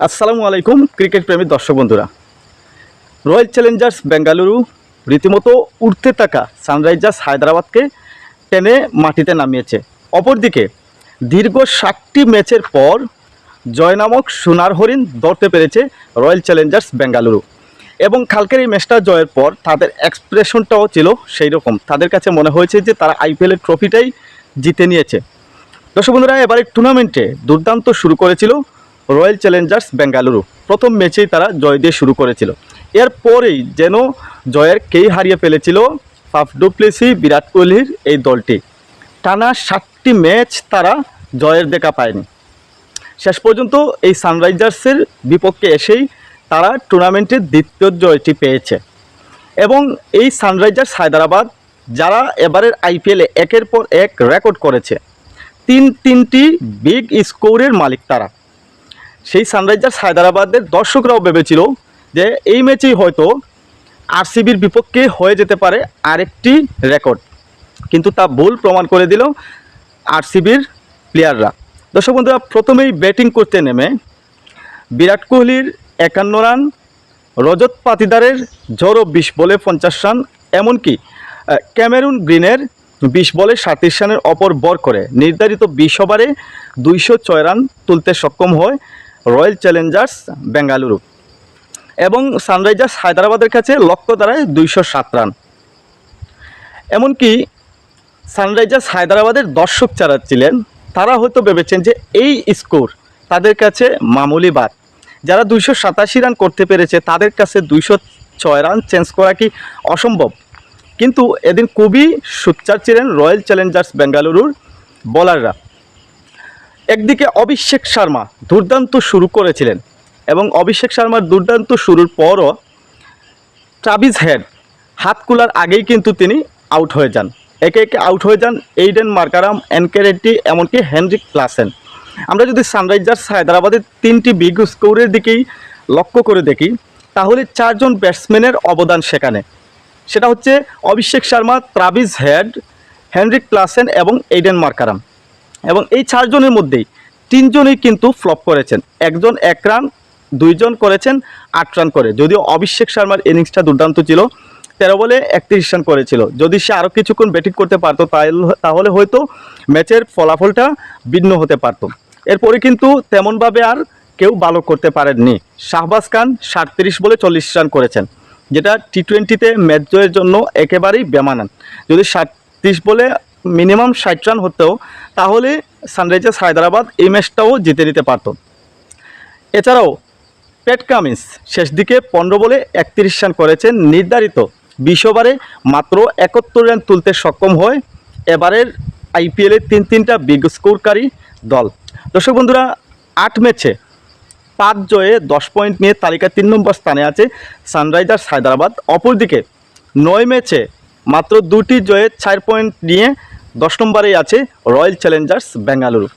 আসসালামু আলাইকুম, ক্রিকেট প্রেমী দর্শক বন্ধুরা। রয়্যাল চ্যালেঞ্জার্স বেঙ্গালুরু রীতিমতো উঠতে থাকা সানরাইজার্স হায়দ্রাবাদকে টেনে মাটিতে নামিয়েছে। অপরদিকে, দীর্ঘ ষাটটি ম্যাচের পর জয় নামক সোনার হরিণ ধরতে পেরেছে রয়্যাল চ্যালেঞ্জার্স বেঙ্গালুরু। এবং কালকের এই ম্যাচটা জয়ের পর তাদের এক্সপ্রেশনটাও ছিল সেই রকম তাদের কাছে মনে হয়েছে যে তারা আইপিএলের ট্রফিটাই জিতে নিয়েছে। দর্শক বন্ধুরা এবারে টুর্নামেন্টে দুর্দান্ত শুরু করেছিল রয়্যাল চ্যালেঞ্জার্স বেঙ্গালুরু। প্রথম ম্যাচেই তারা জয় দিয়ে শুরু করেছিল। এরপরেই যেন জয়ের কেই হারিয়ে ফেলেছিল ফাফ ডুপ্লেসি, বিরাট কোহলির এই দলটি। টানা সাতটি ম্যাচ তারা জয়ের দেখা পায়নি। শেষ পর্যন্ত এই সানরাইজার্সের বিপক্ষে এসেই তারা টুর্নামেন্টের দ্বিতীয় জয়টি পেয়েছে। এবং এই সানরাইজার্স হায়দ্রাবাদ, যারা এবারের আইপিএলে একের পর এক রেকর্ড করেছে, তিন তিনটি বিগ স্কোরের মালিক তারা। সেই সানরাইজার্স হায়দ্রাবাদের দর্শকরাও ভেবেছিল যে এই ম্যাচেই হয়তো আরসিবির বিপক্ষে হয়ে যেতে পারে আরেকটি রেকর্ড কিন্তু তা ভুল প্রমাণ করে দিল আরসিবির প্লেয়াররা দর্শক বন্ধুরা, প্রথমেই ব্যাটিং করতে নেমে বিরাট কোহলির একান্ন রান, রজত পাতিদারের জড়ো বিশ বলে পঞ্চাশ রান, এমনকি ক্যামেরুন গ্রিনের বিশ বলে সাঁত্রিশ রানের অপর বর করে। নির্ধারিত বিশ ওভারে দুইশো ছয় রান তুলতে সক্ষম হয় রয়্যাল চ্যালেঞ্জার্স বেঙ্গালুরু এবং সানরাইজার্স হায়দ্রাবাদের কাছে লক্ষ্য দাঁড়ায় দুইশো সাত রান। এমনকি সানরাইজার্স হায়দ্রাবাদের দর্শক যারা ছিলেন, তারা হয়তো ভেবেছেন যে এই স্কোর তাদের কাছে মামুলি বাদ। যারা দুইশো সাতাশি রান করতে পেরেছে, তাদের কাছে দুইশো ছয় রান চেঞ্জ করা কি অসম্ভব? কিন্তু এদিন খুবই সুচ্চার ছিলেন রয়্যাল চ্যালেঞ্জার্স বেঙ্গালুরুর বোলাররা। একদিকে অভিষেক শর্মা দুর্দান্ত শুরু করেছিলেন এবং অভিষেক শর্মার দুর্দান্ত শুরুর পরও ট্রাভিস হেড হাত কুলার আগেই কিন্তু তিনি আউট হয়ে যান। একে একে আউট হয়ে যান এইডেন মার্কারাম, এনকে রেড্ডি এমনকি হেনরিক ক্লাসেন। আমরা যদি সানরাইজার্স হায়দ্রাবাদের তিনটি বিগ স্কোরের দিকেই লক্ষ্য করে দেখি, তাহলে চারজন ব্যাটসম্যানের অবদান সেখানে। সেটা হচ্ছে Abhishek Sharma, Travis Head, Heinrich Klaasen এবং এইডেন মার্কারাম। এবং এই চারজনের মধ্যেই তিনজনই কিন্তু ফ্লপ করেছেন। একজন এক রান দুইজন করেছেন আট রান করে। যদিও অভিষেক শর্মার ইনিংসটা দুর্দান্ত ছিল, তেরো বলে একত্রিশ রান করেছিল। যদি সে আরও কিছুক্ষণ ব্যাটিং করতে পারতো তাহলে- হয়তো ম্যাচের ফলাফলটা ভিন্ন হতে পারতো। এরপরে কিন্তু তেমনভাবে আর কেউ ভালো করতে পারেননি। শাহবাজ খান সাতত্রিশ বলে চল্লিশ রান করেছেন, যেটা টি টোয়েন্টিতে ম্যাচ জয়ের জন্য একেবারেই বেমানান। যদি সাতত্রিশ বলে মিনিমাম ষাট রান হতো তাহলে সানরাইজার্স হায়দ্রাবাদ এই ম্যাচটাও জিতে নিতে পারতো। এছাড়াও প্যাট কামিন্স শেষ দিকে পনেরো বলে একত্রিশ রান করেছেন নির্ধারিত। বিশ ওভারে মাত্র একাত্তর রান তুলতে সক্ষম হয় এবারের আইপিএলের তিন তিনটা বিগ স্কোরকারী দল। দর্শক বন্ধুরা, আট ম্যাচে পাঁচ জয়ে দশ পয়েন্ট নিয়ে তালিকার তিন নম্বর স্থানে আছে সানরাইজার্স হায়দ্রাবাদ। অপরদিকে নয় ম্যাচে মাত্র দুটি জয়ে চার পয়েন্ট নিয়ে দশ নম্বরেই আছে রয়্যাল চ্যালেঞ্জার্স বেঙ্গালুরু